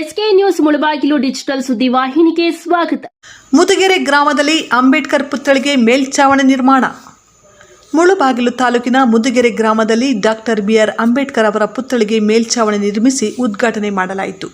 SK news Mulbagal digital ಸುದ್ದಿ ವಾಹಿನಿಗೆ ಸ್ವಾಗತ. ಮುದುಗೆರೆ ಗ್ರಾಮದಲ್ಲಿ ಅಂಬೇಡ್ಕರ್ ಪುತ್ಥಳಿಗೆ ಮೇಲ್ಛಾವಣಿ ನಿರ್ಮಾಣ. ಮುಳುಬಾಗಿಲು ತಾಲೂಕಿನ ಮುದುಗೆರೆ ಗ್ರಾಮದಲ್ಲಿ ಡಾಕ್ಟರ್ ಬಿಆರ್ ಅಂಬೇಡ್ಕರ್ ಅವರ ಪುತ್ಥಳಿಗೆ ಮೇಲ್ಛಾವಣಿ ನಿರ್ಮಿಸಿ ಉದ್ಘಾಟನೆ ಮಾಡಲಾಯಿತು.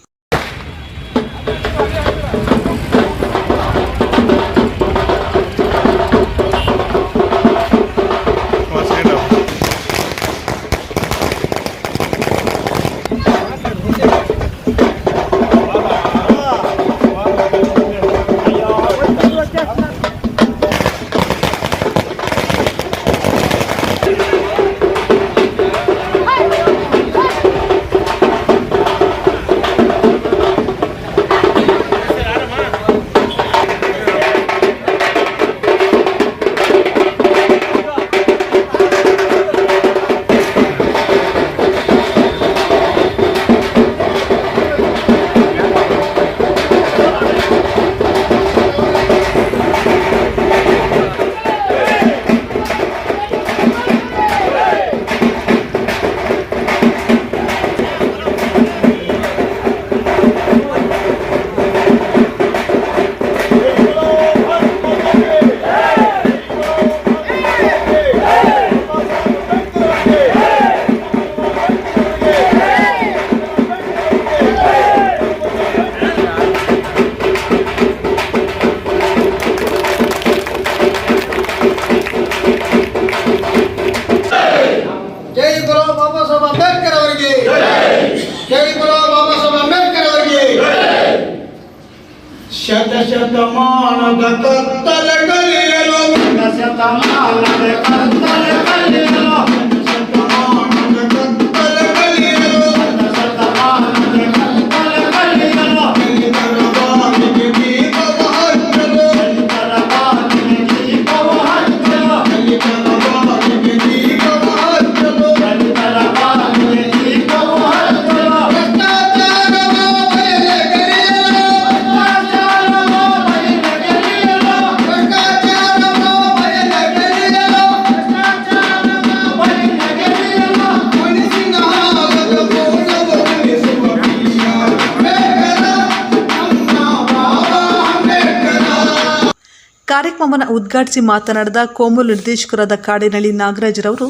ಉದ್ಘಾಟಿಸಿ ಮಾತನಾಡಿದ ಕೋಮು ನಿರ್ದೇಶಕರಾದ ಕಾಡಿನಳ್ಳಿ ನಾಗರಾಜರವರು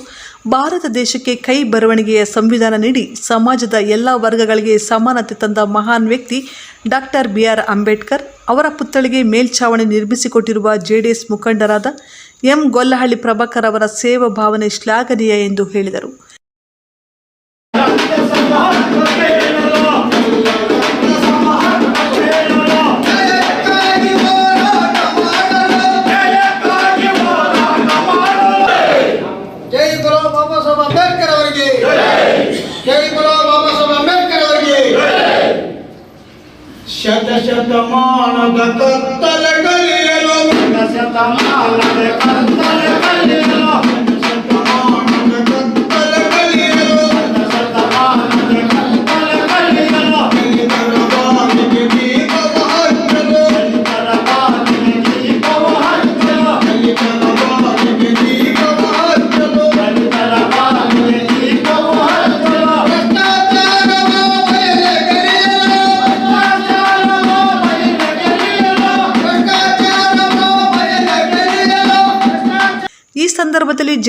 ಭಾರತ ದೇಶಕ್ಕೆ ಕೈ ಬರವಣಿಗೆಯ ಸಂವಿಧಾನ ನೀಡಿ ಸಮಾಜದ ಎಲ್ಲ ವರ್ಗಗಳಿಗೆ ಸಮಾನತೆ ತಂದ ಮಹಾನ್ ವ್ಯಕ್ತಿ ಡಾಕ್ಟರ್ ಬಿ ಆರ್ ಅಂಬೇಡ್ಕರ್, ಅವರ ಪುತ್ಥಳಿಗೆ ಮೇಲ್ಛಾವಣಿ ನಿರ್ಮಿಸಿಕೊಟ್ಟಿರುವ ಜೆಡಿಎಸ್ ಮುಖಂಡರಾದ ಎಂ ಗೊಲ್ಲಹಳ್ಳಿ ಪ್ರಭಾಕರ್ ಅವರ ಸೇವಾ ಭಾವನೆ ಶ್ಲಾಘನೀಯ ಎಂದು ಹೇಳಿದರು. శత శతమానద కత్తల కలియలో శతమానద కత్తల కలియలో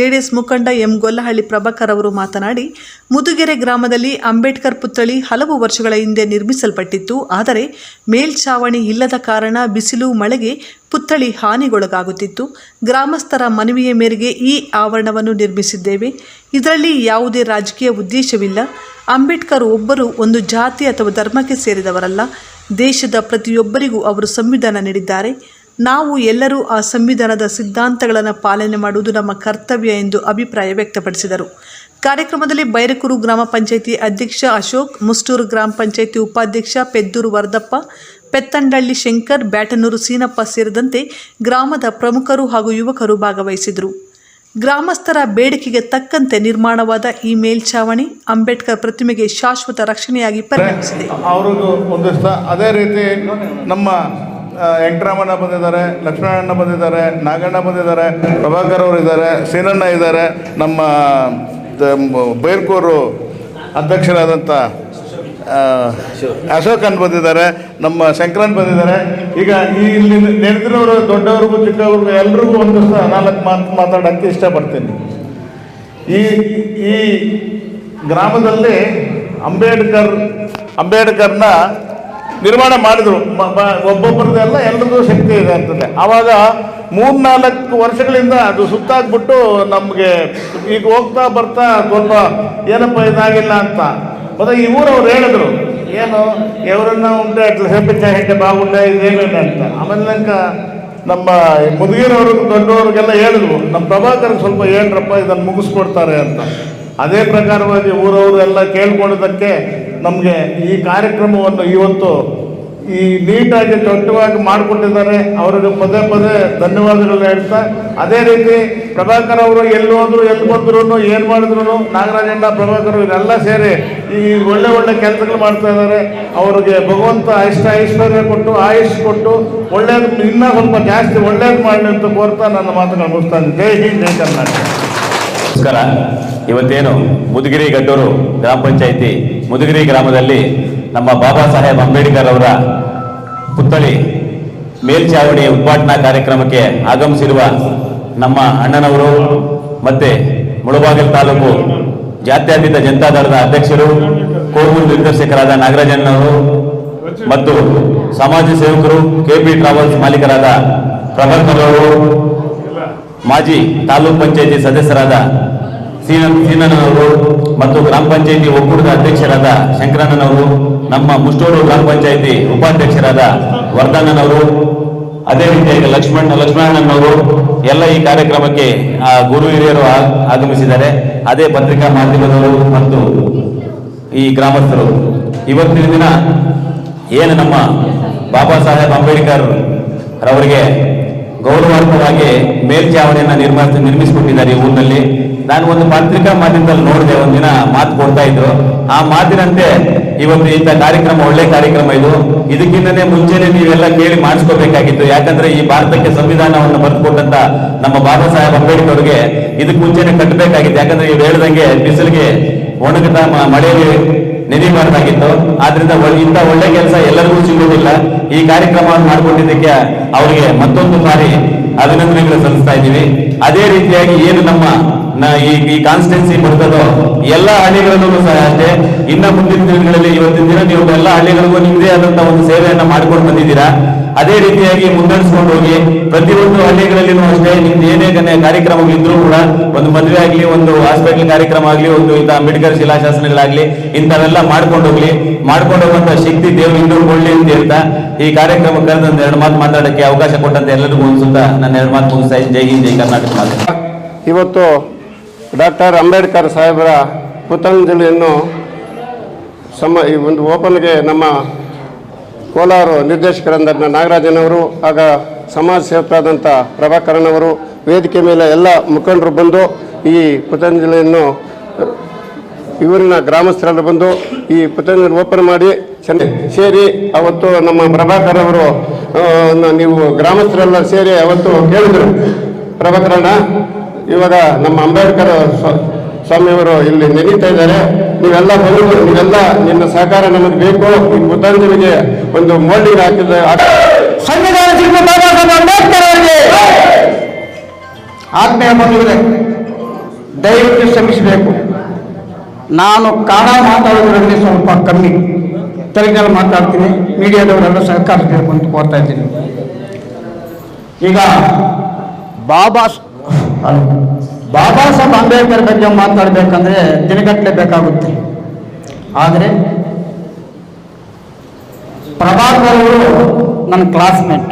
ಜೆಡಿಎಸ್ ಮುಖಂಡ ಎಂ ಗೊಲ್ಲಹಳ್ಳಿ ಪ್ರಭಾಕರ್ ಅವರು ಮಾತನಾಡಿ, ಮುದುಗೆರೆ ಗ್ರಾಮದಲ್ಲಿ ಅಂಬೇಡ್ಕರ್ ಪುತ್ಥಳಿ ಹಲವು ವರ್ಷಗಳ ಹಿಂದೆ ನಿರ್ಮಿಸಲ್ಪಟ್ಟಿತ್ತು. ಆದರೆ, ಮೇಲ್ಛಾವಣಿ ಇಲ್ಲದ ಕಾರಣ ಬಿಸಿಲು, ಮಳೆಗೆ ಪುತ್ಥಳಿ ಹಾನಿಗೊಳಗಾಗುತ್ತಿತ್ತು. ಗ್ರಾಮಸ್ಥರ ಮನವಿಯ ಮೇರೆಗೆ ಈ ಆವರಣವನ್ನು ನಿರ್ಮಿಸಿದ್ದೇವೆ. ಇದರಲ್ಲಿ ಯಾವುದೇ ರಾಜಕೀಯ ಉದ್ದೇಶವಿಲ್ಲ. ಅಂಬೇಡ್ಕರ್ ಒಬ್ಬರು ಒಂದು ಜಾತಿ ಅಥವಾ ಧರ್ಮಕ್ಕೆ ಸೇರಿದವರಲ್ಲ. ದೇಶದ ಪ್ರತಿಯೊಬ್ಬರಿಗೂ ಅವರು ಸಂವಿಧಾನ ನೀಡಿದ್ದಾರೆ. ನಾವು ಎಲ್ಲರೂ ಆ ಸಂವಿಧಾನದ ಸಿದ್ಧಾಂತಗಳನ್ನು ಪಾಲನೆ ಮಾಡುವುದು ನಮ್ಮ ಕರ್ತವ್ಯ ಎಂದು ಅಭಿಪ್ರಾಯ ವ್ಯಕ್ತಪಡಿಸಿದರು. ಕಾರ್ಯಕ್ರಮದಲ್ಲಿ ಬೈರಕೂರು ಗ್ರಾಮ ಪಂಚಾಯಿತಿ ಅಧ್ಯಕ್ಷ ಅಶೋಕ್ ಮುಸ್ಟೂರು ಗ್ರಾಮ ಪಂಚಾಯಿತಿ ಉಪಾಧ್ಯಕ್ಷ ಪೆದ್ದೂರು ವರದಪ್ಪ, ಪೆತ್ತಂಡಳ್ಳಿ ಶಂಕರ್, ಬ್ಯಾಟನೂರು ಸೀನಪ್ಪ ಸೇರಿದಂತೆ ಗ್ರಾಮದ ಪ್ರಮುಖರು ಹಾಗೂ ಯುವಕರು ಭಾಗವಹಿಸಿದರು. ಗ್ರಾಮಸ್ಥರ ಬೇಡಿಕೆಗೆ ತಕ್ಕಂತೆ ನಿರ್ಮಾಣವಾದ ಈ ಮೇಲ್ಛಾವಣಿ ಅಂಬೇಡ್ಕರ್ ಪ್ರತಿಮೆಗೆ ಶಾಶ್ವತ ರಕ್ಷಣೆಯಾಗಿ ಪರಿಣಮಿಸಿದೆ. ಅವರದ್ದು ಒಂದು ಅದೇ ರೀತಿ ನಮ್ಮ ವೆಂಕಟರಾಮಣ್ಣ ಬಂದಿದ್ದಾರೆ, ಲಕ್ಷ್ಮಣಣ್ಣ ಬಂದಿದ್ದಾರೆ, ನಾಗಣ್ಣ ಬಂದಿದ್ದಾರೆ, ಪ್ರಭಾಕರ್ ಅವರು ಇದ್ದಾರೆ, ಸೀನಣ್ಣ ಇದ್ದಾರೆ, ನಮ್ಮ ಬೈರ್ಕೂರು ಅಧ್ಯಕ್ಷರಾದಂಥ ಅಶೋಕನ್ ಬಂದಿದ್ದಾರೆ, ನಮ್ಮ ಶಂಕರನ್ ಬಂದಿದ್ದಾರೆ. ಈಗ ಈ ಇಲ್ಲಿ ನೆನೆದಿರೋರು ದೊಡ್ಡವ್ರಿಗೂ ಚಿಕ್ಕವ್ರಿಗೂ ಎಲ್ರಿಗೂ ಒಂದು ಸಹ ನಾಲ್ಕು ಮಾತು, ಮಾತಾಡೋಕ್ಕೆ ಇಷ್ಟಪಡ್ತೀನಿ. ಈ ಈ ಗ್ರಾಮದಲ್ಲಿ ಅಂಬೇಡ್ಕರ್, ಅಂಬೇಡ್ಕರ್ನ ನಿರ್ಮಾಣ ಮಾಡಿದ್ರು. ಒಬ್ಬೊಬ್ಬರದೆಲ್ಲ ಎಲ್ಲರದ್ದು ಶಕ್ತಿ ಇದೆ ಅಂತಂದರೆ. ಆವಾಗ ಮೂರ್ನಾಲ್ಕು ವರ್ಷಗಳಿಂದ ಅದು ಸುತ್ತಾಗ್ಬಿಟ್ಟು ನಮಗೆ ಈಗ ಹೋಗ್ತಾ ಬರ್ತಾ ಸ್ವಲ್ಪ ಏನಪ್ಪ ಇದಾಗಿಲ್ಲ ಅಂತ. ಮತ್ತೆ ಈ ಊರವ್ರು ಹೇಳಿದ್ರು, ಏನು, ಎವರನ್ನ ಉಂಟೆ ಸೇಪಿಚ್ಚ ಹೆಂಡೆ ಬಾಗುಂಡೆ ಇದೇನಿಲ್ಲ ಅಂತ. ಆಮೇಲೆ ನಂಗೆ ನಮ್ಮ ಮುದುಗಿರವ್ರಿಗೆ ದೊಡ್ಡವ್ರಿಗೆಲ್ಲ ಹೇಳಿದ್ರು, ನಮ್ಮ ಪ್ರಭಾಕರ್ ಸ್ವಲ್ಪ ಹೇಳ್ರಪ್ಪ, ಇದನ್ನು ಮುಗಿಸ್ಕೊಡ್ತಾರೆ ಅಂತ. ಅದೇ ಪ್ರಕಾರವಾಗಿ ಊರವರು ಎಲ್ಲ ಕೇಳ್ಕೊಳೋದಕ್ಕೆ ನಮಗೆ ಈ ಕಾರ್ಯಕ್ರಮವನ್ನು ಇವತ್ತು ಈ ನೀಟಾಗಿ ದೊಡ್ಡವಾಗಿ ಮಾಡಿಕೊಟ್ಟಿದ್ದಾರೆ. ಅವರಿಗೆ ಪದೇ ಪದೇ ಧನ್ಯವಾದಗಳು ಹೇಳ್ತಾ, ಅದೇ ರೀತಿ ಪ್ರಭಾಕರ್ ಅವರು ಎಲ್ಲಿ ಹೋದ್ರು, ಎಲ್ಲಿ ಬಂದ್ರು ಏನು ಮಾಡಿದ್ರು ನಾಗರಾಜಣ್ಣ ಪ್ರಭಾಕರ್ ಇವರೆಲ್ಲ ಸೇರಿ ಈ ಒಳ್ಳೆ ಒಳ್ಳೆ ಕೆಲಸಗಳು ಮಾಡ್ತಾ ಇದ್ದಾರೆ. ಅವರಿಗೆ ಭಗವಂತ ಇಷ್ಟ ಐಶ್ವರ್ಯ ಕೊಟ್ಟು, ಆಯುಷ್ ಕೊಟ್ಟು, ಒಳ್ಳೇದು ಇನ್ನೂ ಸ್ವಲ್ಪ ಜಾಸ್ತಿ ಒಳ್ಳೇದು ಮಾಡಲಿ ಅಂತ ಕೋರ್ತಾ ನನ್ನ ಮಾತುಗಳು ಮುಗಿಸ್ತಾ ಇದ್ದೀನಿ. ಜೈ ಹಿಂದ್, ಜೈ ಕರ್ನಾಟಕ. ನಮಸ್ಕಾರ. ಇವತ್ತೇನು ಮುದುಗಿರಿ ಗಡ್ಡೂರು ಗ್ರಾಮ ಪಂಚಾಯಿತಿ ಮುದುಗಿರಿ ಗ್ರಾಮದಲ್ಲಿ ನಮ್ಮ ಬಾಬಾ ಸಾಹೇಬ್ ಅಂಬೇಡ್ಕರ್ ಅವರ ಪುತ್ಥಳಿ ಮೇಲ್ಚಾವಣಿ ಉದ್ಘಾಟನಾ ಕಾರ್ಯಕ್ರಮಕ್ಕೆ ಆಗಮಿಸಿರುವ ನಮ್ಮ ಅಣ್ಣನವರು ಮತ್ತೆ ಮುಳಬಾಗಿಲು ತಾಲೂಕು ಜಾತ್ಯತೀತ ಜನತಾದಳದ ಅಧ್ಯಕ್ಷರು ಕೋವೂರು ನಿರ್ದೇಶಕರಾದ ನಾಗರಾಜಣ್ಣವರು ಮತ್ತು ಸಮಾಜ ಸೇವಕರು ಕೆಪಿ ಟ್ರಾವೆಲ್ಸ್ ಮಾಲೀಕರಾದ ಪ್ರಭಾಕರ್ ಅವರು ಮಾಜಿ ತಾಲೂಕ್ ಪಂಚಾಯತಿ ಸದಸ್ಯರಾದ ಸೀನನ್ ಸೀನಣ್ಣನವರು ಮತ್ತು ಗ್ರಾಮ ಪಂಚಾಯತಿ ಒಕ್ಕೂಟದ ಅಧ್ಯಕ್ಷರಾದ ಶಂಕರಣ್ಣನವರು, ನಮ್ಮ ಮುಷ್ಟೂರು ಗ್ರಾಮ ಪಂಚಾಯತಿ ಉಪಾಧ್ಯಕ್ಷರಾದ ವರ್ಧಣ್ಣನವರು, ಅದೇ ರೀತಿಯಾಗಿ ಲಕ್ಷ್ಮಣ ಲಕ್ಷ್ಮಣನವರು ಎಲ್ಲ ಈ ಕಾರ್ಯಕ್ರಮಕ್ಕೆ ಗುರು ಹಿರಿಯರು ಆಗಮಿಸಿದ್ದಾರೆ. ಅದೇ ಪತ್ರಿಕಾ ಮಾಧ್ಯಮದವರು ಮತ್ತು ಈ ಗ್ರಾಮಸ್ಥರು. ಇವತ್ತಿನ ದಿನ ಏನು ನಮ್ಮ ಬಾಬಾ ಸಾಹೇಬ್ ಅಂಬೇಡ್ಕರ್ ರವರಿಗೆ ಗೌರವಾರ್ಥವಾಗಿ ಮೇಲ್ಚಾವಣೆಯನ್ನ ನಿರ್ಮಾಣ ನಿರ್ಮಿಸಿಕೊಟ್ಟಿದ್ದಾರೆ ಈ ಊರಿನಲ್ಲಿ. ನಾನು ಒಂದು ಪತ್ರಿಕಾ ಮಾಧ್ಯಮದಲ್ಲಿ ನೋಡಿದೆ ಒಂದಿನ ಮಾತು ಕೊಡ್ತಾ ಇದ್ರು. ಆ ಮಾತಿನಂತೆ ಇವತ್ತು ಇಂಥ ಕಾರ್ಯಕ್ರಮ, ಒಳ್ಳೆ ಕಾರ್ಯಕ್ರಮ ಇದು. ಇದಕ್ಕಿಂತನೇ ಮುಂಚೆನೆ ನೀವೆಲ್ಲ ಕೇಳಿ ಮಾಡಿಸ್ಕೋಬೇಕಾಗಿತ್ತು. ಯಾಕಂದ್ರೆ ಈ ಭಾರತಕ್ಕೆ ಸಂವಿಧಾನವನ್ನು ಬರೆದುಕೊಟ್ಟಂತ ನಮ್ಮ ಬಾಬಾ ಸಾಹೇಬ್ ಅವರಿಗೆ ಇದಕ್ಕೆ ಮುಂಚೆನೆ ಕಟ್ಟಬೇಕಾಗಿತ್ತು. ಯಾಕಂದ್ರೆ ಇವ್ರು ಹೇಳ್ದಂಗೆ ಬಿಸಿಲಿಗೆ ಒಣಗದ ಮಳೆಯಲ್ಲಿ ಮಾಡಬೇಕಾಗಿತ್ತು ಆದ್ರಿಂದ ಇಂಥ ಒಳ್ಳೆ ಕೆಲಸ ಎಲ್ಲರಿಗೂ ಸಿಗುವುದಿಲ್ಲ ಈ ಕಾರ್ಯಕ್ರಮವನ್ನು ಮಾಡಿಕೊಂಡಿದ್ದಕ್ಕೆ ಅವರಿಗೆ ಮತ್ತೊಂದು ಬಾರಿ ಅಭಿನಂದನೆಗಳು ಸಲ್ಲಿಸ್ತಾ ಇದ್ದೀವಿ. ಅದೇ ರೀತಿಯಾಗಿ ಏನು ನಮ್ಮ ಈ ಕಾನ್ಸ್ಟೆನ್ಸಿ ಬರ್ತದೋ ಎಲ್ಲ ಹಳ್ಳಿಗಳಲ್ಲೂ ಸಹ ಅಷ್ಟೇ. ಇನ್ನ ಮುಂದಿನ ದಿನಗಳಲ್ಲಿ ಇವತ್ತಿನ ದಿನ ನೀವು ಎಲ್ಲ ಹಳ್ಳಿಗಳಿಗೂ ನಿಮ್ಮದೇ ಆದಂತಹ ಒಂದು ಸೇವೆಯನ್ನ ಮಾಡ್ಕೊಂಡು ಬಂದಿದ್ದೀರಾ. ಅದೇ ರೀತಿಯಾಗಿ ಮುನ್ನಡೆಸ್ಕೊಂಡು ಹೋಗಿ ಪ್ರತಿಯೊಂದು ಹಳ್ಳಿಗಳಲ್ಲಿನೂ ಅಷ್ಟೇ ನಿಮ್ದು ಏನೇ ಜನ ಕಾರ್ಯಕ್ರಮಗಳಿದ್ರೂ ಕೂಡ ಒಂದು ಮದುವೆ ಆಗಲಿ, ಒಂದು ಹಾಸ್ಪಿಟಲ್ ಕಾರ್ಯಕ್ರಮ ಆಗಲಿ, ಒಂದು ಇಂಥ ಅಂಬೇಡ್ಕರ್ ಶಿಲಾಶಾಸನಗಳಾಗ್ಲಿ, ಇಂಥವೆಲ್ಲ ಮಾಡ್ಕೊಂಡು ಹೋಗ್ಲಿ. ಮಾಡ್ಕೊಂಡು ಹೋಗುವಂತ ಶಕ್ತಿ ದೇವರು ಕೊಡ್ಲಿ ಅಂತ ಹೇಳ್ತಾ ಈ ಕಾರ್ಯಕ್ರಮ ಕರೆದೊಂದು ಎರಡು ಮಾತು ಮಾತಾಡಕ್ಕೆ ಅವಕಾಶ ಕೊಟ್ಟಂತ ಎಲ್ಲರಿಗೂ ಅನ್ಸುತ್ತಾ? ನನ್ನ ಎರಡು ಮಾತು ಮುಗಿಸ್ತಾ. ಜೈ ಹಿಂದ್, ಜೈ ಕರ್ನಾಟಕ ಇವತ್ತು ಡಾಕ್ಟರ್ ಅಂಬೇಡ್ಕರ್ ಸಾಹೇಬರ ಪುತಂಜಲಿಯನ್ನು ಸಮ ಈ ಒಂದು ಓಪನ್ಗೆ ನಮ್ಮ ಕೋಲಾರ ನಿರ್ದೇಶಕರಾದ ನಾಗರಾಜನವರು ಆಗ ಸಮಾಜ ಸೇವಕರಾದಂಥ ಪ್ರಭಾಕರನವರು ವೇದಿಕೆ ಮೇಲೆ ಎಲ್ಲ ಮುಖಂಡರು ಬಂದು ಈ ಪುತಂಜಲಿಯನ್ನು, ಇವರಿನ ಗ್ರಾಮಸ್ಥರೆಲ್ಲ ಬಂದು ಈ ಪುತಂಜಲಿ ಓಪನ್ ಮಾಡಿ ಸೇರಿ ಅವತ್ತು ನಮ್ಮ ಪ್ರಭಾಕರ್ ಅವರು ನೀವು ಗ್ರಾಮಸ್ಥರೆಲ್ಲ ಸೇರಿ ಅವತ್ತು ಕೇಳಿದರು. ಪ್ರಭಾಕರಣ್ಣ, ಇವಾಗ ನಮ್ಮ ಅಂಬೇಡ್ಕರ್ ಸ್ವ- ಸ್ವಾಮಿಯವರು ಇಲ್ಲಿ ನೆನೀತಾ ಇದ್ದಾರೆ. ನೀವೆಲ್ಲ ಬಂದು ನೀವೆಲ್ಲ ನಿನ್ನ ಸಹಕಾರ ನಮಗೆ ಬೇಕು ನಿಮ್ಮ ಪುತ್ಥಾಂಜಲಿಗೆ ಒಂದು ಮೋಲ್ಡಿಂಗ್ ಹಾಕಿದ ಸಂವಿಧಾನ ಶಿಲ್ಪಿ ಬಾಬಾ ಸಾಹೇಬ್ ಅಂಬೇಡ್ಕರ್ ಅವರಿಗೆ ಆತ್ಮೀಯ ಬಂಧುಗಳೇ ದಯವಿಟ್ಟು ಶ್ರಮಿಸಬೇಕು. ನಾನು ಕಾಡ ಮಾತಾಡೋದ್ರಲ್ಲಿ ಸ್ವಲ್ಪ ಕಮ್ಮಿ. ತೆಲುಗಿನಲ್ಲಿ ಮಾತಾಡ್ತೀನಿ ಮೀಡಿಯಾದವರೆಲ್ಲ ಸಹಕಾರ ಬೇಕು ಅಂತ ಕೋರ್ತಾ ಇದ್ದೀನಿ. ಈಗ ಬಾಬಾ ಬಾಬಾ ಸಾಹೇಬ್ ಅಂಬೇಡ್ಕರ್ ಬಗ್ಗೆ ಮಾತಾಡಬೇಕಂದ್ರೆ ದಿನಗಟ್ಟಲೆ ಬೇಕಾಗುತ್ತೆ. ಆದರೆ ಪ್ರಭಾಕರ್ ಅವರು ನನ್ನ ಕ್ಲಾಸ್ಮೇಟ್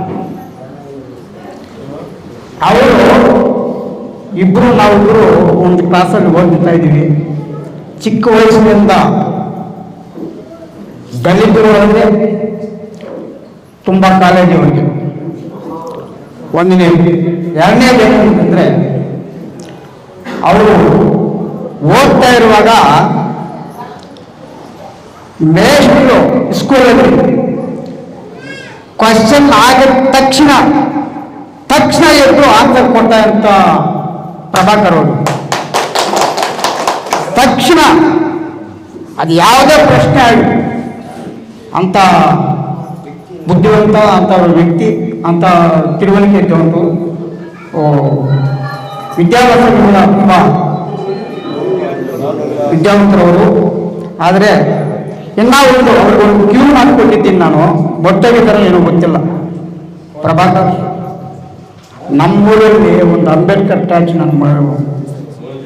ಅವರು ಇಬ್ಬರು ನಾವಿಬ್ಬರು ಒಂದು ಕ್ಲಾಸಲ್ಲಿ ಓದ್ತಾ ಇದ್ದೀವಿ. ಚಿಕ್ಕ ವಯಸ್ಸಿನಿಂದ ದಲಿತರು ತುಂಬ ಕಾಳಜಿ ಅವರಿಗೆ ಒಂದನೇ ಎರಡನೇದು ಏನು ಅಂತಂದರೆ ಅವರು ಓದ್ತಾ ಇರುವಾಗ ಮೇಷ್ಟ್ರು ಸ್ಕೂಲಲ್ಲಿ ಕ್ವಶನ್ ಆಗಿದ ತಕ್ಷಣ ತಕ್ಷಣ ಎದ್ದು ಆನ್ಸರ್ ಕೊಡ್ತಾ ಅಂತ ಪ್ರಭಾಕರ್ ಅವರು. ತಕ್ಷಣ ಅದು ಯಾವುದೇ ಪ್ರಶ್ನೆ ಆಗಲಿ, ಅಂತ ಬುದ್ಧಿವಂತ ಅಂತ ವ್ಯಕ್ತಿ, ಅಂತ ತಿಳುವಳಿಕೆ ಇದ್ದವರು ವಿದ್ಯಾಭ್ಯಾಸಗಳು ಕೂಡ ತುಂಬ ವಿದ್ಯಾವಂತರವರು. ಆದರೆ ಇನ್ನೂ ಒಂದು ಅವ್ರಿಗೊಂದು ಕ್ಯೂ ಮಾಡಿಕೊಟ್ಟಿದ್ದೀನಿ ನಾನು. ಮೊಟ್ಟೆಗಿದ್ದಾರೆ ಏನೋ ಗೊತ್ತಿಲ್ಲ. ಪ್ರಭಾಕರ್, ನಮ್ಮೂರಲ್ಲಿ ಒಂದು ಅಂಬೇಡ್ಕರ್ ಟ್ಯಾಚ್ ನಾನು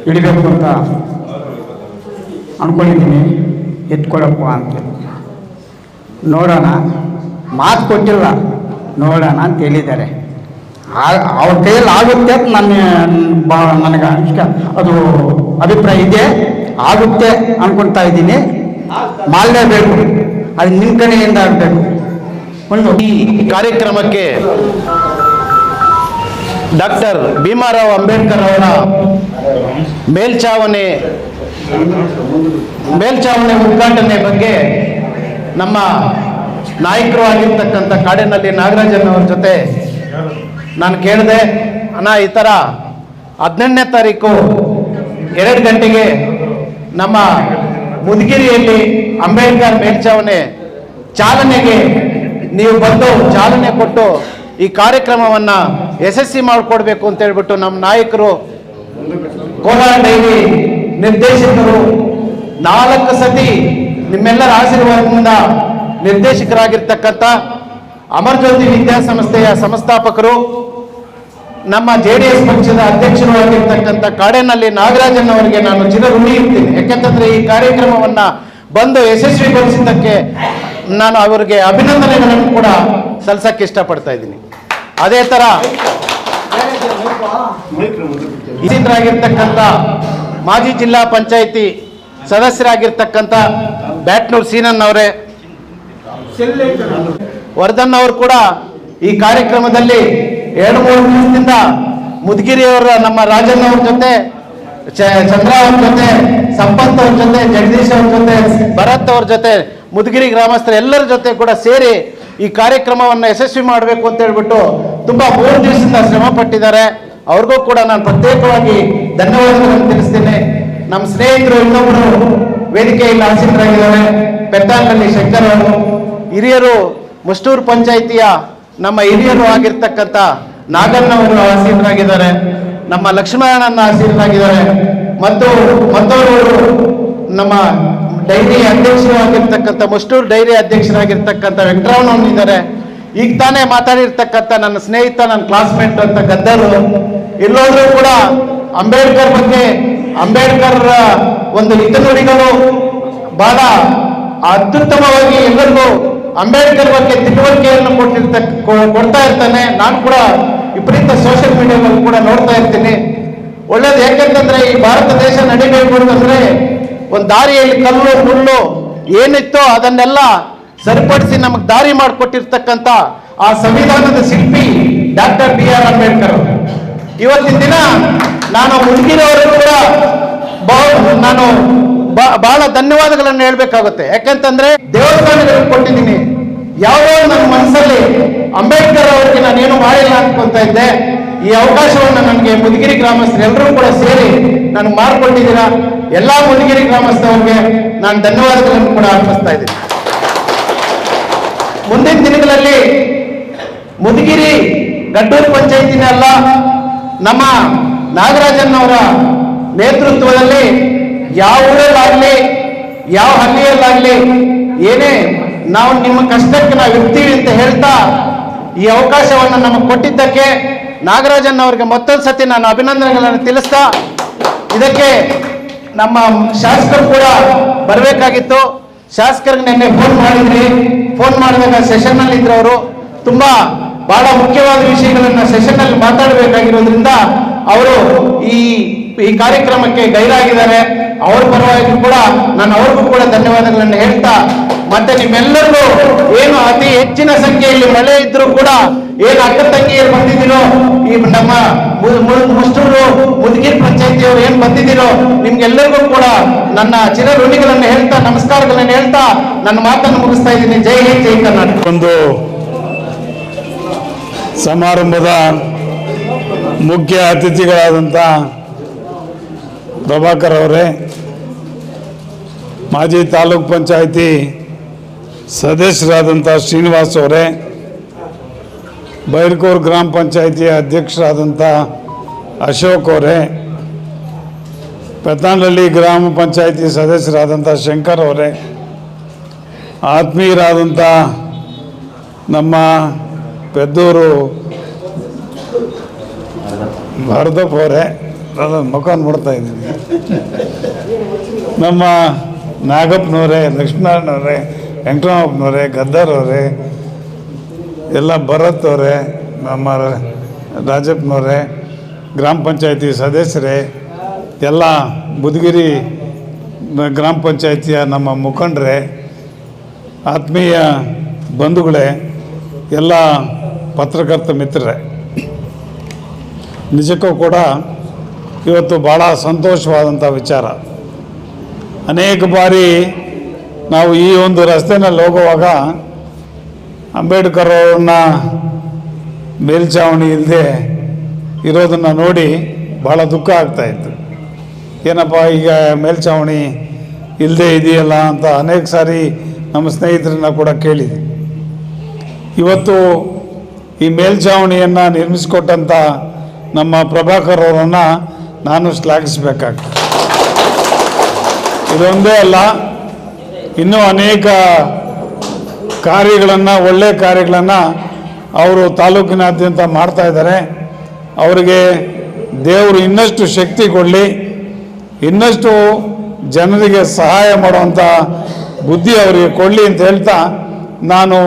ಇಡಬೇಕು ಅಂತ ಅಂದ್ಕೊಂಡಿದ್ದೀನಿ ಎತ್ಕೊಳಪ್ಪ ಅಂತ. ನೋಡೋಣ. ಮಾತು ಕೊಟ್ಟಿಲ್ಲ. ನೋಡೋಣ ಅಂತ ಹೇಳಿದ್ದಾರೆ. ಅವ್ರ ಕೈಯಲ್ಲಿ ಆಗುತ್ತೆ ಅಂತ ನನ್ನ, ಬಾ ನನಗೆ ಅದು ಅಭಿಪ್ರಾಯ ಇದೆ. ಆಗುತ್ತೆ ಅನ್ಕೊಳ್ತಾ ಇದ್ದೀನಿ. ಮಾಡಲೇಬೇಕು ಅದು ನಿಮ್ಮ ಕಡೆಯಿಂದ ಆಗಬೇಕು. ಒಂದು ಈ ಕಾರ್ಯಕ್ರಮಕ್ಕೆ ಡಾಕ್ಟರ್ ಭೀಮಾರಾವ್ ಅಂಬೇಡ್ಕರ್ ಅವರ ಮೇಲ್ಚಾವಣೆ ಮೇಲ್ಚಾವಣೆ ಉದ್ಘಾಟನೆ ಬಗ್ಗೆ ನಮ್ಮ ನಾಯಕರು ಆಗಿರ್ತಕ್ಕಂಥ ಕಾಡಿನಲ್ಲಿ ನಾಗರಾಜನ್ ಅವ್ರ ಜೊತೆ ನಾನು ಕೇಳಿದೆ, ಅಣ್ಣ, ಈ ಥರ ಹದಿನೆಂಟನೇ ತಾರೀಕು ಎರಡು ಗಂಟೆಗೆ ನಮ್ಮ ಮುದಗಿರಿಯಲ್ಲಿ ಅಂಬೇಡ್ಕರ್ ಮೇಲ್ಚಾವಣೆ ಚಾಲನೆಗೆ ನೀವು ಬಂದು ಚಾಲನೆ ಕೊಟ್ಟು ಈ ಕಾರ್ಯಕ್ರಮವನ್ನು ಯಶಸ್ವಿ ಮಾಡಿಕೊಡ್ಬೇಕು ಅಂತ ಹೇಳ್ಬಿಟ್ಟು ನಮ್ಮ ನಾಯಕರು ಕೋಲಾರ ಡೈರಿ ನಿರ್ದೇಶಕರು ನಾಲ್ಕು ಸತಿ ನಿಮ್ಮೆಲ್ಲರ ಆಶೀರ್ವಾದದಿಂದ ನಿರ್ದೇಶಕರಾಗಿರ್ತಕ್ಕಂಥ ಅಮರಜ್ಯೋತಿ ವಿದ್ಯಾಸಂಸ್ಥೆಯ ಸಂಸ್ಥಾಪಕರು, ನಮ್ಮ ಜೆ ಡಿ ಎಸ್ ಪಕ್ಷದ ಅಧ್ಯಕ್ಷರು ಆಗಿರ್ತಕ್ಕಂಥ ಕಾಡೇನಹಳ್ಳಿ ನಾಗರಾಜನ್ ಅವರಿಗೆ ನಾನು ಚಿರಋಣಿ ಇರ್ತೀನಿ. ಯಾಕೆಂತಂದ್ರೆ ಈ ಕಾರ್ಯಕ್ರಮವನ್ನ ಬಂದು ಯಶಸ್ವಿಗೊಳಿಸಿದ್ದಕ್ಕೆ ನಾನು ಅವರಿಗೆ ಅಭಿನಂದನೆಗಳನ್ನು ಕೂಡ ಸಲ್ಸಕ್ಕೆ ಇಷ್ಟಪಡ್ತಾ ಇದ್ದೀನಿ. ಅದೇ ತರ ಇದ್ರಾಗಿರ್ತಕ್ಕಂಥ ಮಾಜಿ ಜಿಲ್ಲಾ ಪಂಚಾಯಿತಿ ಸದಸ್ಯರಾಗಿರ್ತಕ್ಕಂಥ ಬ್ಯಾಟ್ನೂರ್ ಸೀನನ್ ಅವರೇ ವರ್ಧನ್ ಅವರು ಕೂಡ ಈ ಕಾರ್ಯಕ್ರಮದಲ್ಲಿ ಎರಡು ಮೂರು ದಿವಸದಿಂದ ಮುದ್ಗಿರಿಯವರ ನಮ್ಮ ರಾಜಣ್ಣ ಅವ್ರ ಜೊತೆ ಚಂದ್ರ ಅವ್ರ ಜೊತೆ, ಸಂಪತ್ ಅವ್ರ ಜೊತೆ, ಜಗದೀಶ್ ಅವ್ರ ಜೊತೆ, ಭರತ್ ಅವ್ರ ಜೊತೆ, ಮುದ್ಗಿರಿ ಗ್ರಾಮಸ್ಥರ ಎಲ್ಲರ ಜೊತೆ ಕೂಡ ಸೇರಿ ಈ ಕಾರ್ಯಕ್ರಮವನ್ನು ಯಶಸ್ವಿ ಮಾಡಬೇಕು ಅಂತ ಹೇಳ್ಬಿಟ್ಟು ತುಂಬಾ ಮೂರು ದಿವಸದಿಂದ ಶ್ರಮ ಪಟ್ಟಿದ್ದಾರೆ. ಅವ್ರಿಗೂ ಕೂಡ ನಾನು ಪ್ರತ್ಯೇಕವಾಗಿ ಧನ್ಯವಾದಗಳನ್ನು ತಿಳಿಸ್ತೇನೆ. ನಮ್ಮ ಸ್ನೇಹಿತರು ಇನ್ನೊಬ್ಬರು ವೇದಿಕೆಯಲ್ಲಿ ಆಸೀನರಾಗಿದ್ದಾರೆ. ಪೆಟ್ಟಾಲ್ನಲ್ಲಿ ಶಂಕರ್ ಅವರು. ಹಿರಿಯರು ಮುಷ್ಟೂರು ಪಂಚಾಯಿತಿಯ ನಮ್ಮ ಹಿರಿಯರು ಆಗಿರ್ತಕ್ಕಂಥ ನಾಗಣ್ಣವರು ಆಸೀನರಾಗಿದ್ದಾರೆ ನಮ್ಮ ಲಕ್ಷ್ಮಣನ ಆಸೀನರಾಗಿದ್ದಾರೆ ಮತ್ತು ಮತ್ತವರು ನಮ್ಮ ಡೈರಿ ಅಧ್ಯಕ್ಷರು ಆಗಿರ್ತಕ್ಕಂಥ, ಮುಷ್ಟೂರು ಡೈರಿ ಅಧ್ಯಕ್ಷರಾಗಿರ್ತಕ್ಕಂಥ ವೆಂಕಟರಾಮನ್ ಇದ್ದಾರೆ. ಈಗ ತಾನೇ ಮಾತಾಡಿರ್ತಕ್ಕಂಥ ನನ್ನ ಸ್ನೇಹಿತ, ನನ್ನ ಕ್ಲಾಸ್ಮೇಟ್ ಅಂತ ಗದ್ದರು ಎಲ್ಲೋದ್ರೂ ಕೂಡ ಅಂಬೇಡ್ಕರ್ ಬಗ್ಗೆ ಅಂಬೇಡ್ಕರ್ ಒಂದು ಹಿತನುಡಿಗಳು ಬಹಳ ಅತ್ಯುತ್ತಮವಾಗಿ ಎಲ್ಲರಿಗೂ ಅಂಬೇಡ್ಕರ್ ಬಗ್ಗೆ ತಿಳುವಳಿಕೆಯನ್ನು ಕೊಟ್ಟಿರ್ತ ಕೊಡ್ತಾ ಇರ್ತಾನೆ. ನಾನು ಕೂಡ ವಿಪರೀತ ಸೋಷಿಯಲ್ ಮೀಡಿಯಾದಲ್ಲಿ ಕೂಡ ನೋಡ್ತಾ ಇರ್ತೀನಿ. ಒಳ್ಳೇದು ಯಾಕೆಂತಂದ್ರೆ ಈ ಭಾರತ ದೇಶ ನಡಿಬೇಕು ಅಂತಂದ್ರೆ ಒಂದು ದಾರಿಯಲ್ಲಿ ಕಲ್ಲು ಮುಳ್ಳು ಏನಿತ್ತೋ ಅದನ್ನೆಲ್ಲ ಸರಿಪಡಿಸಿ ನಮಗೆ ದಾರಿ ಮಾಡಿಕೊಟ್ಟಿರ್ತಕ್ಕಂಥ ಆ ಸಂವಿಧಾನದ ಶಿಲ್ಪಿ ಡಾಕ್ಟರ್ ಬಿ ಆರ್ ಅಂಬೇಡ್ಕರ್ ಇವತ್ತಿನ ದಿನ ನಾನು ಮುದುಕಿರವರು ಕೂಡ ಬಹಳ ನಾನು ಬಹಳ ಧನ್ಯವಾದಗಳನ್ನು ಹೇಳ್ಬೇಕಾಗುತ್ತೆ. ಯಾಕೆಂತಂದ್ರೆ ದೇವಸ್ಥಾನಗಳನ್ನು ಕೊಟ್ಟಿದ್ದೀನಿ. ಯಾವುದೋ ನನ್ನ ಮನಸ್ಸಲ್ಲಿ ಅಂಬೇಡ್ಕರ್ ಅವರಿಗೆ ನಾನೇನು ಮಾಡಿಲ್ಲ ಅನ್ಕೊಂತ ಇದ್ದೆ. ಈ ಅವಕಾಶವನ್ನು ನನಗೆ ಮುದಗಿರಿ ಗ್ರಾಮಸ್ಥರು ಎಲ್ಲರೂ ಕೂಡ ಸೇರಿ ನಾನು ಮಾಡಿಕೊಟ್ಟಿದ್ದೀರಾ ಎಲ್ಲಾ ಮುದಗಿರಿ ಗ್ರಾಮಸ್ಥರಿಗೆ ನಾನು ಧನ್ಯವಾದಗಳನ್ನು ಕೂಡ ಅರ್ಪಿಸ್ತಾ ಇದ್ದೀನಿ. ಮುಂದಿನ ದಿನಗಳಲ್ಲಿ ಮುದಗಿರಿ ಗಡ್ಡೂರು ಪಂಚಾಯತಿನ ಅಲ್ಲ, ನಮ್ಮ ನಾಗರಾಜನ್ ಅವರ ನೇತೃತ್ವದಲ್ಲಿ ಯಾವ ಊರಲ್ಲಾಗ್ಲಿ, ಯಾವ ಹಳ್ಳಿಯಲ್ಲಾಗ್ಲಿ, ಏನೇ ನಾವು ನಿಮ್ಮ ಕಷ್ಟಕ್ಕೆ ನಾವು ಇರ್ತೀವಿ ಅಂತ ಹೇಳ್ತಾ ಈ ಅವಕಾಶವನ್ನು ನಮಗೆ ಕೊಟ್ಟಿದ್ದಕ್ಕೆ ನಾಗರಾಜನ್ ಅವರಿಗೆ ಮತ್ತೊಂದು ಸತಿ ನಾನು ಅಭಿನಂದನೆಗಳನ್ನು ತಿಳಿಸ್ತಾ ಇದಕ್ಕೆ ನಮ್ಮ ಶಾಸಕರು ಕೂಡ ಬರಬೇಕಾಗಿತ್ತು. ಶಾಸಕರಿಗೆ ನಿನ್ನೆ ಫೋನ್ ಮಾಡಿದ್ರಿ. ಫೋನ್ ಮಾಡಿದಾಗ ಸೆಷನ್ ಅಲ್ಲಿ ಇದ್ರು ಅವರು. ತುಂಬಾ ಬಹಳ ಮುಖ್ಯವಾದ ವಿಷಯಗಳನ್ನ ಸೆಷನ್ ಅಲ್ಲಿ ಮಾತಾಡಬೇಕಾಗಿರೋದ್ರಿಂದ ಅವರು ಈ ಈ ಕಾರ್ಯಕ್ರಮಕ್ಕೆ ಗೈರಾಗಿದ್ದಾರೆ. ಅವ್ರ ಪರವಾಗಿ ಕೂಡ ನಾನು ಅವ್ರಿಗೂ ಕೂಡ ಧನ್ಯವಾದಗಳನ್ನು ಹೇಳ್ತಾ, ಮತ್ತೆ ನಿಮ್ಮೆಲ್ಲರಿಗೂ ಏನು ಅತಿ ಹೆಚ್ಚಿನ ಸಂಖ್ಯೆಯಲ್ಲಿ ಮಳೆ ಇದ್ರೂ ಕೂಡ ಏನು ಅಕ್ಕ ತಂಗಿಯರು ಬಂದಿದ್ದೀರೋ, ಈ ನಮ್ಮ ಮುಷ್ಟೂರು ಮುದುಗಿರ್ ಪಂಚಾಯತಿಯವರು ಏನ್ ಬಂದಿದ್ದೀರೋ, ನಿಮ್ಗೆಲ್ಲರಿಗೂ ಕೂಡ ನನ್ನ ಚಿರ ಋಣಿಗಳನ್ನು ಹೇಳ್ತಾ, ನಮಸ್ಕಾರಗಳನ್ನು ಹೇಳ್ತಾ, ನನ್ನ ಮಾತನ್ನು ಮುಗಿಸ್ತಾ ಇದ್ದೀನಿ. ಜೈ ಹಿಂದ್, ಜೈ ಕರ್ನಾಟಕ. ಒಂದು ಸಮಾರಂಭದ ಮುಖ್ಯ ಅತಿಥಿಗಳಾದಂಥ ಪ್ರಭಾಕರ್ ಅವರೇ, ಮಾಜಿ ತಾಲೂಕ್ ಪಂಚಾಯಿತಿ ಸದಸ್ಯರಾದಂಥ ಶ್ರೀನಿವಾಸ್ ಅವರೇ, ಬೈರ್ಕೋರ್ ಗ್ರಾಮ ಪಂಚಾಯಿತಿಯ ಅಧ್ಯಕ್ಷರಾದಂಥ ಅಶೋಕ್ ಅವರೇ ಪೆತ್ತಾನಹಳ್ಳಿ ಗ್ರಾಮ ಪಂಚಾಯಿತಿ ಸದಸ್ಯರಾದಂಥ ಶಂಕರ್ ಅವರೇ, ಆತ್ಮೀಯರಾದಂಥ ನಮ್ಮ ಪೆದ್ದೂರು ಭಾರದಪ್ಪ ಅವರೇ ನಾನು ಮುಖ ನೋಡ್ತಾ ಇದ್ದೀನಿ. ನಮ್ಮ ನಾಗಪ್ಪನವರೇ, ಲಕ್ಷ್ಮೀನಾರಾಯಣವ್ರೆ ವೆಂಕಟರಾಮಪ್ಪನವರೇ ಗದ್ದರ್ ಎಲ್ಲ ಭರತ್ ಅವರೇ ನಮ್ಮ ರಾಜಪ್ಪನವರೇ, ಗ್ರಾಮ ಪಂಚಾಯತಿ ಸದಸ್ಯರೇ, ಎಲ್ಲ ಬುದಗಿರಿ ಗ್ರಾಮ ಪಂಚಾಯತಿಯ ನಮ್ಮ ಮುಖಂಡರೇ, ಆತ್ಮೀಯ ಬಂಧುಗಳೇ, ಎಲ್ಲ ಪತ್ರಕರ್ತ ಮಿತ್ರರೇ. ನಿಜಕ್ಕೂ ಕೂಡ ಇವತ್ತು ಭಾಳ ಸಂತೋಷವಾದಂಥ ವಿಚಾರ. ಅನೇಕ ಬಾರಿ ನಾವು ಈ ಒಂದು ರಸ್ತೆನಲ್ಲಿ ಹೋಗುವಾಗ ಅಂಬೇಡ್ಕರ್ ಅವ್ರನ್ನ ಮೇಲ್ಛಾವಣಿ ಇಲ್ಲದೆ ಇರೋದನ್ನು ನೋಡಿ ಭಾಳ ದುಃಖ ಆಗ್ತಾಯಿತ್ತು ಏನಪ್ಪ ಈಗ ಮೇಲ್ಛಾವಣಿ ಇಲ್ಲದೆ ಇದೆಯಲ್ಲ ಅಂತ ಅನೇಕ ಸಾರಿ ನಮ್ಮ ಸ್ನೇಹಿತರನ್ನ ಕೂಡ ಕೇಳಿದೆ. ಇವತ್ತು ಈ ಮೇಲ್ಛಾವಣಿಯನ್ನು ನಿರ್ಮಿಸಿಕೊಟ್ಟಂಥ ನಮ್ಮ ಪ್ರಭಾಕರ್ ಅವರನ್ನು ನಾನು ಶ್ಲಾಘಿಸಬೇಕಾಗ್ತದೆ. ಇದೊಂದೇ ಅಲ್ಲ, ಇನ್ನೂ ಅನೇಕ ಕಾರ್ಯಗಳನ್ನು, ಒಳ್ಳೆ ಕಾರ್ಯಗಳನ್ನು ಅವರು ತಾಲೂಕಿನಾದ್ಯಂತ ಮಾಡ್ತಾ ಇದ್ದಾರೆ. ಅವರಿಗೆ ದೇವರು ಇನ್ನಷ್ಟು ಶಕ್ತಿ ಕೊಡಲಿ, ಇನ್ನಷ್ಟು ಜನರಿಗೆ ಸಹಾಯ ಮಾಡುವಂಥ ಬುದ್ಧಿ ಅವರಿಗೆ ಕೊಡಲಿ ಅಂತ ಹೇಳ್ತಾ ನಾನು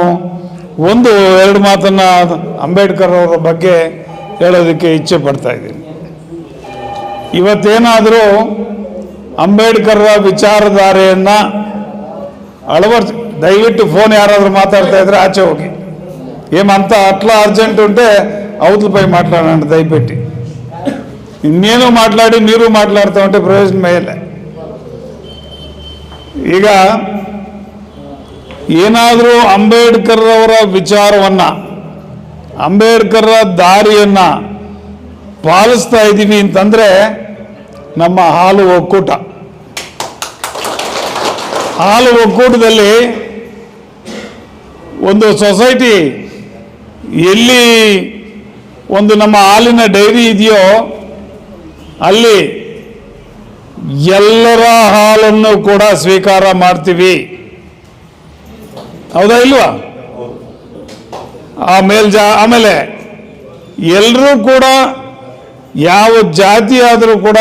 ಒಂದು, ಎರಡು ಮಾತನ್ನು ಅಂಬೇಡ್ಕರ್ ಅವರ ಬಗ್ಗೆ ಹೇಳೋದಕ್ಕೆ ಇಚ್ಛೆ ಪಡ್ತಾ ಇದ್ದೀನಿ. ಇವತ್ತೇನಾದರೂ ಅಂಬೇಡ್ಕರ್ರ ವಿಚಾರಧಾರೆಯನ್ನು ಅಳವಡಿಸಿ ದಯವಿಟ್ಟು ಫೋನ್ ಯಾರಾದರೂ ಮಾತಾಡ್ತಾ ಇದ್ರೆ ಆಚೆ ಹೋಗಿ ఏమంత అట్లా అర్జెంట్ ఉంటే అవతలపై మాట్లాడండి దయపెట్టి నేను మాట్లాడి మీరు మాట్లాడుతూ ఉంటే ప్రయోజనం అయ్యలే ಈಗ ಏನಾದರೂ ಅಂಬೇಡ್ಕರ್ ಅವರ ವಿಚಾರವನ್ನ ಅಂಬೇಡ್ಕರ್ ದಾರಿಯನ್ನ ಪಾಲಿಸ್ತಾ ಇದ್ದೀವಿ ಅಂತಂದ್ರೆ ನಮ್ಮ ಹಾಲು ಒಕ್ಕೂಟ. ಹಾಲು ಒಕ್ಕೂಟದಲ್ಲಿ ಒಂದು ಸೊಸೈಟಿ ಎಲ್ಲಿ ಒಂದು ನಮ್ಮ ಹಾಲಿನ ಡೈರಿ ಇದೆಯೋ ಅಲ್ಲಿ ಎಲ್ಲರ ಹಾಲನ್ನು ಕೂಡ ಸ್ವೀಕಾರ ಮಾಡ್ತೀವಿ. ಹೌದಾ ಇಲ್ವಾ? ಆಮೇಲೆ ಜಾ, ಆಮೇಲೆ ಎಲ್ಲರೂ ಕೂಡ ಯಾವ ಜಾತಿ ಆದರೂ ಕೂಡ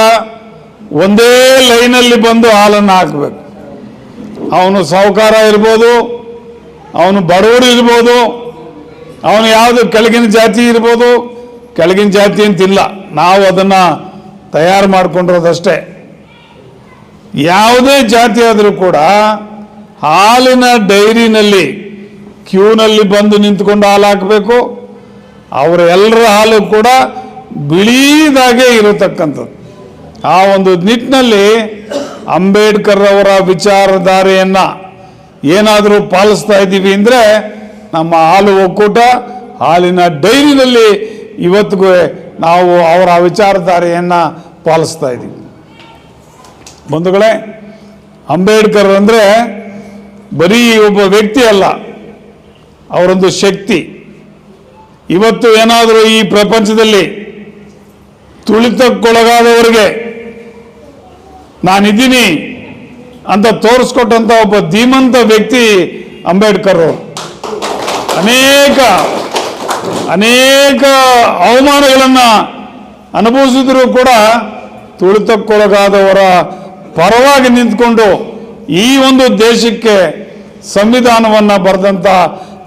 ಒಂದೇ ಲೈನಲ್ಲಿ ಬಂದು ಹಾಲನ್ನು ಹಾಕಬೇಕು. ಅವನು ಸಾಹುಕಾರ ಇರ್ಬೋದು, ಅವನು ಬಡವರು ಇರ್ಬೋದು, ಅವನು ಯಾವುದು ಕೆಳಗಿನ ಜಾತಿ ಇರ್ಬೋದು, ಕೆಳಗಿನ ಜಾತಿ ಅಂತಿಲ್ಲ. ನಾವು ಅದನ್ನು ತಯಾರು ಮಾಡಿಕೊಂಡಿರೋದಷ್ಟೇ. ಯಾವುದೇ ಜಾತಿ ಆದರೂ ಕೂಡ ಹಾಲಿನ ಡೈರಿನಲ್ಲಿ ಕ್ಯೂನಲ್ಲಿ ಬಂದು ನಿಂತ್ಕೊಂಡು ಹಾಲು ಹಾಕಬೇಕು. ಅವರೆಲ್ಲರ ಹಾಲು ಕೂಡ ಬಿಳೀದಾಗೆ ಇರತಕ್ಕಂಥದ್ದು. ಆ ಒಂದು ನಿಟ್ಟಿನಲ್ಲಿ ಅಂಬೇಡ್ಕರ್ ಅವರ ವಿಚಾರಧಾರೆಯನ್ನು ಏನಾದರೂ ಪಾಲಿಸ್ತಾ ಇದ್ದೀವಿ ಅಂದರೆ ನಮ್ಮ ಹಾಲು ಒಕ್ಕೂಟ, ಹಾಲಿನ ಡೈರಿನಲ್ಲಿ ಇವತ್ತಿಗೂ ನಾವು ಅವರ ವಿಚಾರಧಾರೆಯನ್ನು ಪಾಲಿಸ್ತಾ ಇದ್ದೀವಿ. ಬಂಧುಗಳೇ, ಅಂಬೇಡ್ಕರ್ ಅಂದರೆ ಬರೀ ಒಬ್ಬ ವ್ಯಕ್ತಿ ಅಲ್ಲ, ಅವರೊಂದು ಶಕ್ತಿ. ಇವತ್ತು ಏನಾದರೂ ಈ ಪ್ರಪಂಚದಲ್ಲಿ ತುಳಿತಕ್ಕೊಳಗಾದವರಿಗೆ ನಾನಿದ್ದೀನಿ ಅಂತ ತೋರಿಸ್ಕೊಟ್ಟಂಥ ಒಬ್ಬ ಧೀಮಂತ ವ್ಯಕ್ತಿ ಅಂಬೇಡ್ಕರ್ ಅನೇಕ ಅನೇಕ ಅವಮಾನಗಳನ್ನು ಅನುಭವಿಸಿದರೂ ಕೂಡ ತುಳಿತಕ್ಕೊಳಗಾದವರ ಪರವಾಗಿ ನಿಂತ್ಕೊಂಡು ಈ ಒಂದು ದೇಶಕ್ಕೆ ಸಂವಿಧಾನವನ್ನು ಬರೆದಂಥ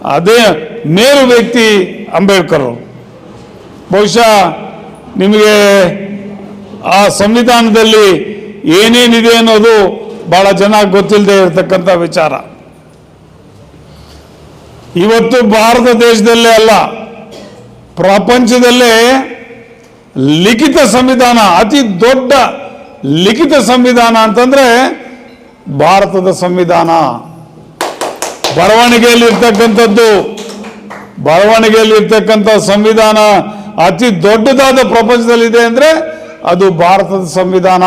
ಅದೇ ಮೇರು ವ್ಯಕ್ತಿ ಅಂಬೇಡ್ಕರ್ ಬಹುಶಃ ನಿಮಗೆ ಆ ಸಂವಿಧಾನದಲ್ಲಿ ಏನೇನಿದೆ ಅನ್ನೋದು ಬಹಳ ಜನ ಗೊತ್ತಿಲ್ಲದೆ ಇರತಕ್ಕಂಥ ವಿಚಾರ. ಇವತ್ತು ಭಾರತ ದೇಶದಲ್ಲೇ ಅಲ್ಲ, ಪ್ರಪಂಚದಲ್ಲೇ ಲಿಖಿತ ಸಂವಿಧಾನ, ಅತಿ ದೊಡ್ಡ ಲಿಖಿತ ಸಂವಿಧಾನ ಅಂತಂದ್ರೆ ಭಾರತದ ಸಂವಿಧಾನ. ಬರವಣಿಗೆಯಲ್ಲಿ ಇರ್ತಕ್ಕಂಥದ್ದು, ಬರವಣಿಗೆಯಲ್ಲಿ ಇರ್ತಕ್ಕಂಥ ಸಂವಿಧಾನ ಅತಿ ದೊಡ್ಡದಾದ ಪ್ರಪಂಚದಲ್ಲಿದೆ ಅಂದರೆ ಅದು ಭಾರತದ ಸಂವಿಧಾನ.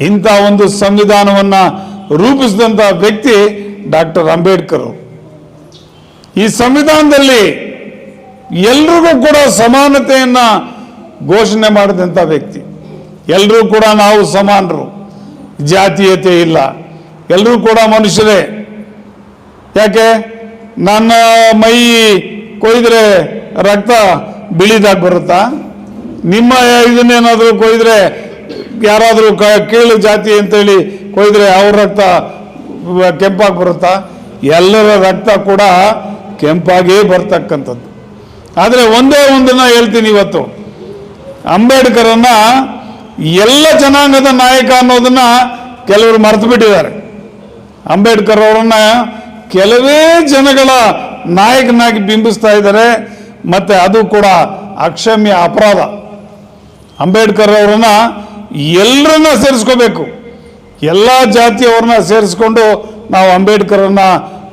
ಇಂಥ ಒಂದು ಸಂವಿಧಾನವನ್ನು ರೂಪಿಸಿದಂಥ ವ್ಯಕ್ತಿ ಡಾಕ್ಟರ್ ಅಂಬೇಡ್ಕರ್ ಈ ಸಂವಿಧಾನದಲ್ಲಿ ಎಲ್ರಿಗೂ ಕೂಡ ಸಮಾನತೆಯನ್ನು ಘೋಷಣೆ ಮಾಡಿದಂಥ ವ್ಯಕ್ತಿ. ಎಲ್ಲರೂ ಕೂಡ ನಾವು ಸಮಾನರು. ಜಾತೀಯತೆ ಇಲ್ಲ. ಎಲ್ಲರೂ ಕೂಡ ಮನುಷ್ಯರೇ. ಯಾಕೆ? ನನ್ನ ಮೈ ಕೊಯ್ದರೆ ರಕ್ತ ಬಿಳಿದಾಗಿ ಬರುತ್ತಾ? ನಿಮ್ಮ ಇದನ್ನೇನಾದರೂ ಕೊಯ್ದ್ರೆ ಯಾರಾದರೂ ಕ ಕೀಳು ಜಾತಿ ಅಂತೇಳಿ ಕೊಯ್ದ್ರೆ ಅವ್ರ ರಕ್ತ ಕೆಂಪಾಗಿ ಬರುತ್ತಾ? ಎಲ್ಲರ ರಕ್ತ ಕೂಡ ಕೆಂಪಾಗೇ ಬರ್ತಕ್ಕಂಥದ್ದು. ಆದರೆ ಒಂದೇ ಒಂದನ್ನ ಹೇಳ್ತೀನಿ ಇವತ್ತು. ಅಂಬೇಡ್ಕರನ್ನ ಎಲ್ಲ ಜನಾಂಗದ ನಾಯಕ ಅನ್ನೋದನ್ನ ಕೆಲವರು ಮರೆತು ಬಿಟ್ಟಿದ್ದಾರೆ. ಅಂಬೇಡ್ಕರ್ ಅವರನ್ನ ಕೆಲವೇ ಜನಗಳ ನಾಯಕನಾಗಿ ಬಿಂಬಿಸ್ತಾ ಇದ್ದಾರೆ. ಮತ್ತೆ ಅದು ಕೂಡ ಅಕ್ಷಮ್ಯ ಅಪರಾಧ. ಅಂಬೇಡ್ಕರ್ ಅವರನ್ನ ಎಲ್ಲರನ್ನ ಸೇರಿಸ್ಕೋಬೇಕು. ಎಲ್ಲ ಜಾತಿಯವ್ರನ್ನ ಸೇರಿಸ್ಕೊಂಡು ನಾವು ಅಂಬೇಡ್ಕರನ್ನ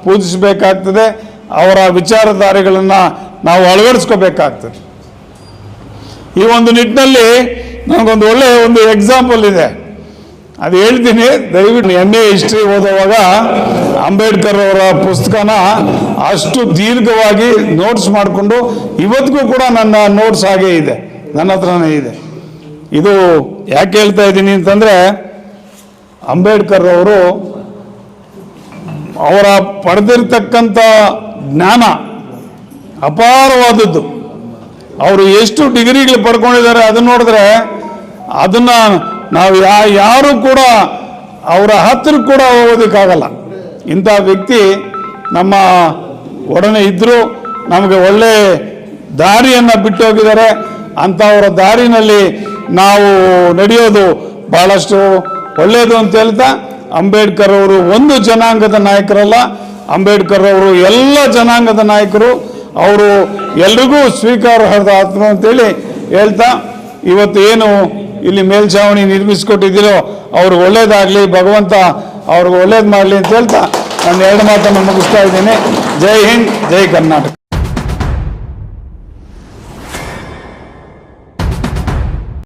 ಪೂಜಿಸಬೇಕಾಗ್ತದೆ. ಅವರ ವಿಚಾರಧಾರೆಗಳನ್ನು ನಾವು ಅಳವಡಿಸ್ಕೋಬೇಕಾಗ್ತದೆ. ಈ ಒಂದು ನಿಟ್ಟಿನಲ್ಲಿ ನನಗೊಂದು ಒಳ್ಳೆಯ ಒಂದು ಎಕ್ಸಾಂಪಲ್ ಇದೆ. ಅದು ಹೇಳ್ತೀನಿ, ದಯವಿಟ್ಟು ಎಂ ಎ ಹಿಸ್ಟ್ರಿ ಓದುವಾಗ ಅಂಬೇಡ್ಕರ್ ಅವರ ಪುಸ್ತಕನ ಅಷ್ಟು ದೀರ್ಘವಾಗಿ ನೋಟ್ಸ್ ಮಾಡಿಕೊಂಡು ಇವತ್ತಿಗೂ ಕೂಡ ನನ್ನ ನೋಟ್ಸ್ ಹಾಗೆ ಇದೆ. ನನ್ನ ಹತ್ರನೇ ಇದೆ. ಇದು ಯಾಕೆ ಹೇಳ್ತಾ ಇದ್ದೀನಿ ಅಂತಂದರೆ ಅಂಬೇಡ್ಕರ್ ಅವರು ಅವರ ಪಡೆದಿರ್ತಕ್ಕಂಥ ಜ್ಞಾನ ಅಪಾರವಾದದ್ದು. ಅವರು ಎಷ್ಟು ಡಿಗ್ರಿಗಳು ಪಡ್ಕೊಂಡಿದ್ದಾರೆ ಅದನ್ನ ನೋಡಿದ್ರೆ ಅದನ್ನ ನಾವು ಯಾ, ಯಾರು ಕೂಡ ಅವರ ಹತ್ತಿರ ಕೂಡ ಹೋಗೋದಕ್ಕಾಗಲ್ಲ. ಇಂಥ ವ್ಯಕ್ತಿ ನಮ್ಮ ಒಡನೆ ಇದ್ದರು ನಮಗೆ ಒಳ್ಳೆ ದಾರಿಯನ್ನು ಬಿಟ್ಟು ಹೋಗಿದ್ದಾರೆ ಅಂಥವರ ದಾರಿನಲ್ಲಿ ನಾವು ನಡೆಯೋದು ಬಹಳಷ್ಟು ಒಳ್ಳೆಯದು ಅಂತ ಹೇಳ್ತಾ ಅಂಬೇಡ್ಕರ್ ಅವರು ಒಂದು ಜನಾಂಗದ ನಾಯಕರಲ್ಲ. ಅಂಬೇಡ್ಕರ್ ಅವರು ಎಲ್ಲ ಜನಾಂಗದ ನಾಯಕರು. ಅವರು ಎಲ್ರಿಗೂ ಸ್ವೀಕಾರಾರ್ಹದ ಆತ್ಮ ಅಂತೇಳಿ ಹೇಳ್ತಾ, ಇವತ್ತು ಏನು ಇಲ್ಲಿ ಮೇಲ್ಛಾವಣಿ ನಿರ್ಮಿಸಿಕೊಟ್ಟಿದ್ದೀರೋ ಅವ್ರಿಗೆ ಒಳ್ಳೇದಾಗಲಿ, ಭಗವಂತ ಅವ್ರಿಗೆ ಒಳ್ಳೇದು ಮಾಡಲಿ ಅಂತ ಹೇಳ್ತಾ, ನಾನು ಎರಡು ಮಾತನ್ನು ಮುಗಿಸ್ತಾ ಇದ್ದೀನಿ. ಜೈ ಹಿಂದ್, ಜೈ ಕರ್ನಾಟಕ.